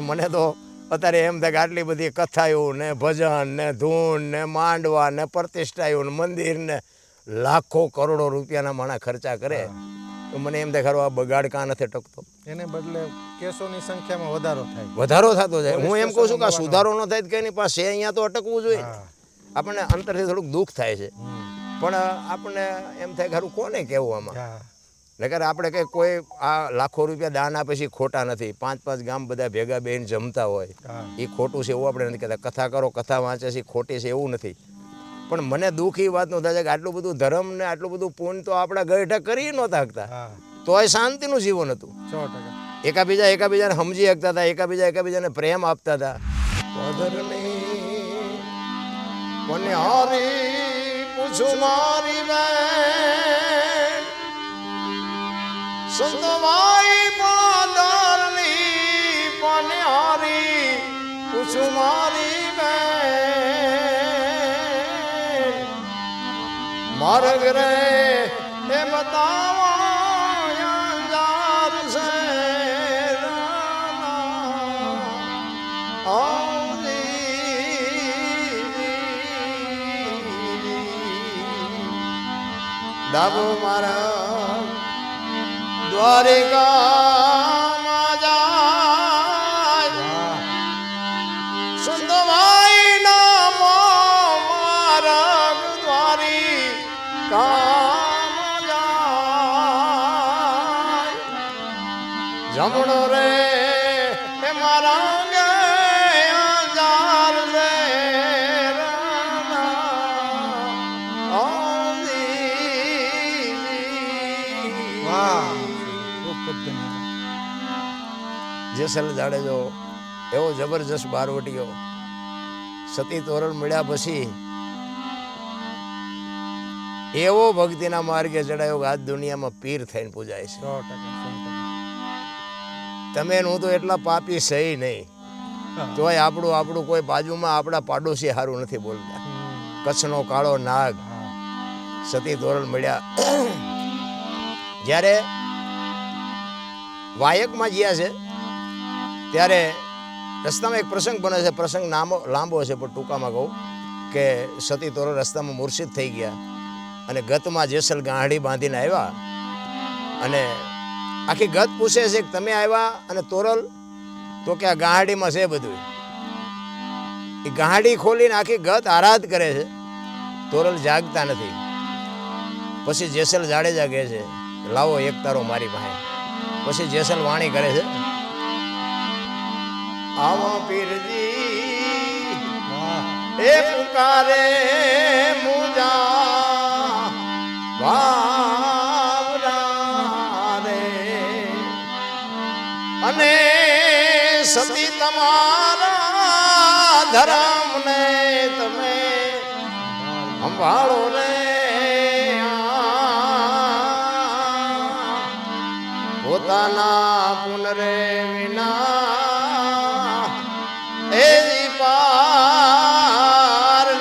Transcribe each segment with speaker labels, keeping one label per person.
Speaker 1: નકર મને તો અત્યારે એમ થાય કે આટલી બધી કથાઓ ને ભજન ને ધૂન ને માંડવા ને પ્રતિષ્ઠાયું ને મંદિર ને લાખો કરોડો રૂપિયાના માણા ખર્ચા કરે. તો મને એમ થાય ખરો આ બગાડ કાં નથી ટકતો?
Speaker 2: એને બદલે કેસોની સંખ્યામાં વધારો થાય.
Speaker 1: વધારો થતો જાય. હું એમ કહું છું કે આ સુધારો ન થાય કે એની પાસે અહીંયા તો અટકવું જોઈએ. આપણને અંતરથી થોડુંક દુઃખ થાય છે. પણ આપણને એમ થાય ખરું કોને કહેવું આમાં? નકર આપણે કંઈ કોઈ આ લાખો રૂપિયા દાન આપે છે ખોટા નથી. પાંચ પાંચ ગામ બધા ભેગા બેન જમતા હોય. એ ખોટું છે એવું આપણે નથી કહેતા. કથા કરો કથા વાંચે છે ખોટી છે એવું નથી. પણ મને દુઃખ એ વાતનું થાય છે કે આટલું બધું ધર્મ ને આટલું બધું પુણ્ય તો આપણા ગઢા કરી નહોતા શકતા
Speaker 2: તો
Speaker 1: તોય શાંતિનું જીવન હતું.
Speaker 2: સો ટકા.
Speaker 1: એકાબીજા એકાબીજાને સમજી શકતા હતા એકાબીજા એકાબીજાને પ્રેમ આપતા હતા. હારી પૂછું મારી બેન. સંતવાઈ માદરની મને કુસુમારી બે માર્ગ રે એ બતાવો છે. આવજી. દાબો મારા દ્વારિકામાં જાય. સુંદરભાઈ નામો માર્ગ દ્વારી કામ જાય. જમણો રે મારા અંગે
Speaker 2: ખૂબ ખૂબ ધન્યવાદ
Speaker 1: જેસલ જાડેજો એવો જબરજસ્ત બારવટીયો સતી તોરણ મળ્યા પછી એવો ભક્તિના માર્ગે ચડાયો કે આ દુનિયામાં પીર થઈને પૂજાય છે. તમે હું તો એટલા પાપી સહી નહીં. તોય આપણું આપણું કોઈ બાજુમાં આપણા પાડોશી સારું નથી બોલતા. કચ્છનો કાળો નાગ. સતી તોરણ મળ્યા. જ્યારે વાયકમાં ગયા છે. ત્યારે રસ્તામાં એક પ્રસંગ બને છે. પ્રસંગ નામો લાંબો છે પણ ટૂંકામાં કહું કે સતી તોરો રસ્તામાં મૂર્છિત થઈ ગયા અને ગતમાં જેસલ ગાંહડી બાંધીને આવ્યા. અને આખી ગત પૂછે છે કે તમે આવ્યા અને તોરલ? તો કે આ ગાંહડીમાં છે બધું. એ ગાંહડી ખોલીને આખી ગત આરાધ કરે છે. તોરલ જાગતા નથી. પછી જેસલ જાડેજા કહે છે, લાવો એક તારો મારી પાસે પછી જેસલ વાણી કરે છે. આવો પીરજી. એ પુકારે મુજા. વાવરા રે અને સતી તમારા ધર્મને તમે સંભાળો પોતાના પુનરે વિના એ પાર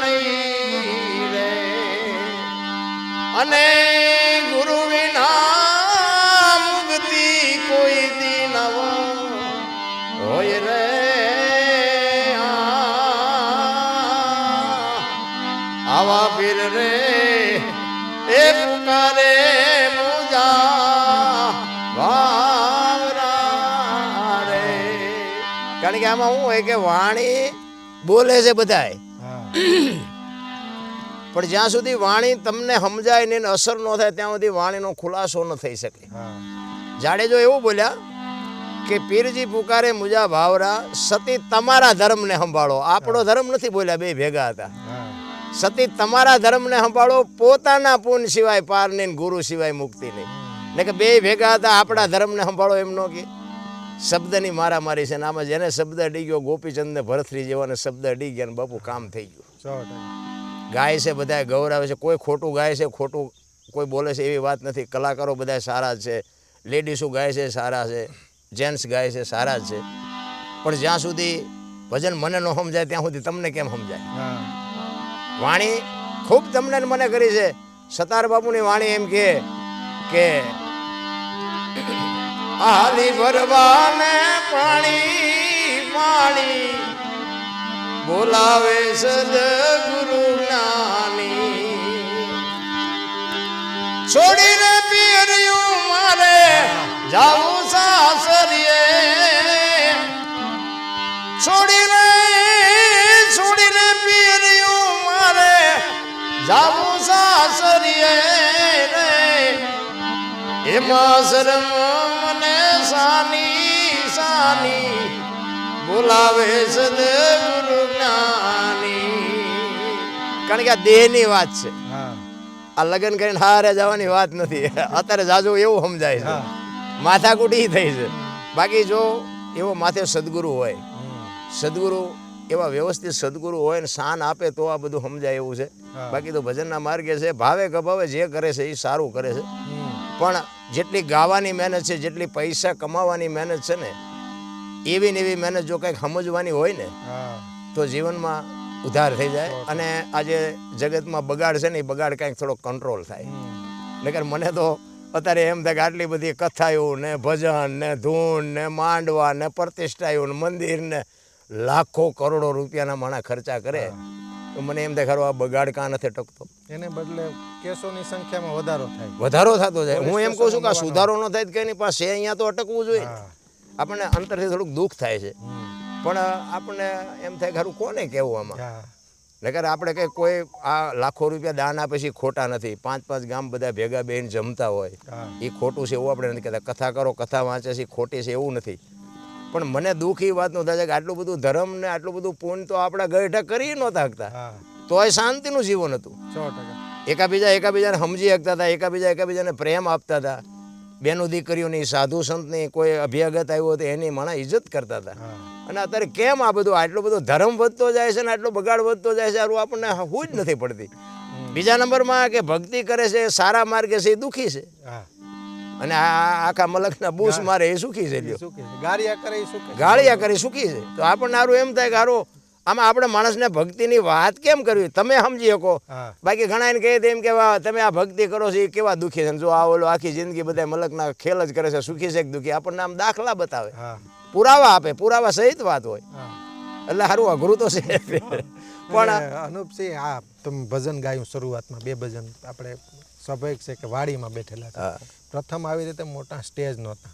Speaker 1: નહીં રે. અને ગુરુ વિના મુક્તિ કોઈ દી નવ હોય રે. આવા પીર રે, એ પુકારે આમાં શું હોય કે વાણી બોલે છે બધાય. પણ જ્યાં સુધી વાણી તમને સમજાય ને અસર ન થાય ત્યાં સુધી વાણીનો ખુલાસો ન થઈ શકે. જાડેજો એવું બોલ્યા કે પીરજી પુકારે મુજા ભાવરા સતી તમારા ધર્મને સંભાળો. આપણો ધર્મ નથી બોલ્યા બે ભેગા હતા. સતી તમારા ધર્મને સંભાળો પોતાના પુન સિવાય પાર નહીં ને ગુરુ સિવાય મુક્તિ નહીં. ને કે બે ભેગા હતા આપણા ધર્મને સંભાળો એમ નો કે. શબ્દની મારામારી છે ને આમાં જેને શબ્દ અડી ગયો ગોપીચંદને ભરતરી જેવાને શબ્દ અડી ગયા ને બાપુ કામ થઈ ગયું. ગાય છે બધા ગૌરવે છે કોઈ ખોટું ગાય છે ખોટું કોઈ બોલે છે એવી વાત નથી. કલાકારો બધા સારા છે લેડીસો ગાય છે સારા છે જેન્ટ્સ ગાય છે સારા છે. પણ જ્યાં સુધી ભજન મને ન સમજાય ત્યાં સુધી તમને કેમ સમજાય? વાણી ખૂબ તમને મને કરી છે. સતાર બાપુની વાણી એમ કે કે ભરવા ને પાણી. બોલાવે સદગુરુ જ્ઞાની. છોડીને પિયરિયું મારે, જાવું સાસરીએ. છોડીને છોડીને પિયરિયું મારે, જાવું સાસરીએ રે. એમાં શરમ સાની સાની બોલાવે સદગુરુ જ્ઞાની. કારણ કે આ દેહની વાત છે. આ લગ્ન કરીને હારે જવાની વાત નથી. અત્યારે જાજુ એવું સમજાય છે. માથાકૂટી થઈ છે. બાકી જો એવો માથે સદગુરુ હોય. સદગુરુ એવા વ્યવસ્થિત સદગુરુ હોય ને શાન આપે તો આ બધું સમજાય એવું છે. બાકી તો ભજનના માર્ગે છે. ભાવે કભાવે જે કરે છે એ સારું કરે છે. પણ જેટલી ગાવાની મહેનત છે જેટલી પૈસા કમાવાની મહેનત છે ને એવી ને એવી મહેનત જો કંઈક સમજવાની હોય ને તો જીવનમાં ઉધાર થઈ જાય અને આજે જગતમાં બગાડ છે ને એ બગાડ કંઈક થોડો કંટ્રોલ થાય. નકર મને તો અત્યારે એમ થાય કે આટલી બધી કથાઓ ને ભજન ને ધૂન ને માંડવા ને પ્રતિષ્ઠાઓ ને મંદિર ને લાખો કરોડો રૂપિયાના માણા ખર્ચા કરે તો મને એમ થાય ખરો આ બગાડ કાં નથી ટકતો?
Speaker 2: એને બદલે કેસોની સંખ્યામાં વધારો થાય.
Speaker 1: વધારો થતો જાય. હું એમ કહું છું કે સુધારો ન થાય કે એની પાસે અહીંયા તો અટકવું જોઈએ. આપણને અંતરથી થોડુંક દુઃખ થાય છે. પણ આપણને એમ થાય ખરું કોને કહેવું આમાં?
Speaker 2: હા.
Speaker 1: નકર આપણે કંઈ કોઈ આ લાખો રૂપિયા દાન આપે છે ખોટા નથી. પાંચ પાંચ ગામ બધા ભેગા બેન જમતા હોય. એ ખોટું છે એવું આપણે નથી કહેતા. કથા કરો કથા વાંચે છે ખોટી છે એવું નથી. પણ મને દુઃખ એ વાતનું થાય છે કે આટલું બધું ધર્મ ને આટલું બધું પુણ્ય તો આપણા ગઈઢા કરી નહોતા શકતા
Speaker 2: હા
Speaker 1: તોય શાંતિનું જીવન હતું.
Speaker 2: સો ટકા.
Speaker 1: એકાબીજા એકાબીજાને સમજી શકતા હતા એકાબીજા એકાબીજાને પ્રેમ આપતા હતા. બેનો દીકરીઓની સાધુ સંતની કોઈ અભ્યાગત આવ્યો હતો એની માણા ઇજ્જત કરતા હતા. અને અત્યારે કેમ આ બધું? આટલો બધો ધર્મ વધતો જાય છે ને આટલો બગાડ વધતો જાય છે આવું આપણને હું જ નથી પડતી. બીજા નંબરમાં કે ભક્તિ કરે છે એ સારા માર્ગે છે એ દુઃખી છે. અને આ આખા મલકના બૂસ મારે એ સુખી છે
Speaker 2: એ એ
Speaker 1: ગાળિયા કરી સુખી છે. તો આપણને સારું એમ થાય કે હારું આમાં આપણે માણસને ભક્તિની વાત કેમ કરવી? તમે સમજી શકો. બાકી ઘણા એને કહે એમ કે તમે આ ભક્તિ કરો છો એ કેવા દુઃખી છે? જો આ ઓલો આખી જિંદગી બધા મલકના ખેલ જ કરે છે સુખી છે કે દુઃખી? આપણને આમ દાખલા બતાવે. પુરાવા આપે પુરાવા સહિત વાત હોય. એટલે સારું અઘરું તો છે. પણ
Speaker 2: અનુપસિંહ આ તમે ભજન ગાયું શરૂઆતમાં બે ભજન આપણે સ્વાભાવિક છે કે વાડીમાં બેઠેલા પ્રથમ આવી રીતે મોટા સ્ટેજ નહોતા.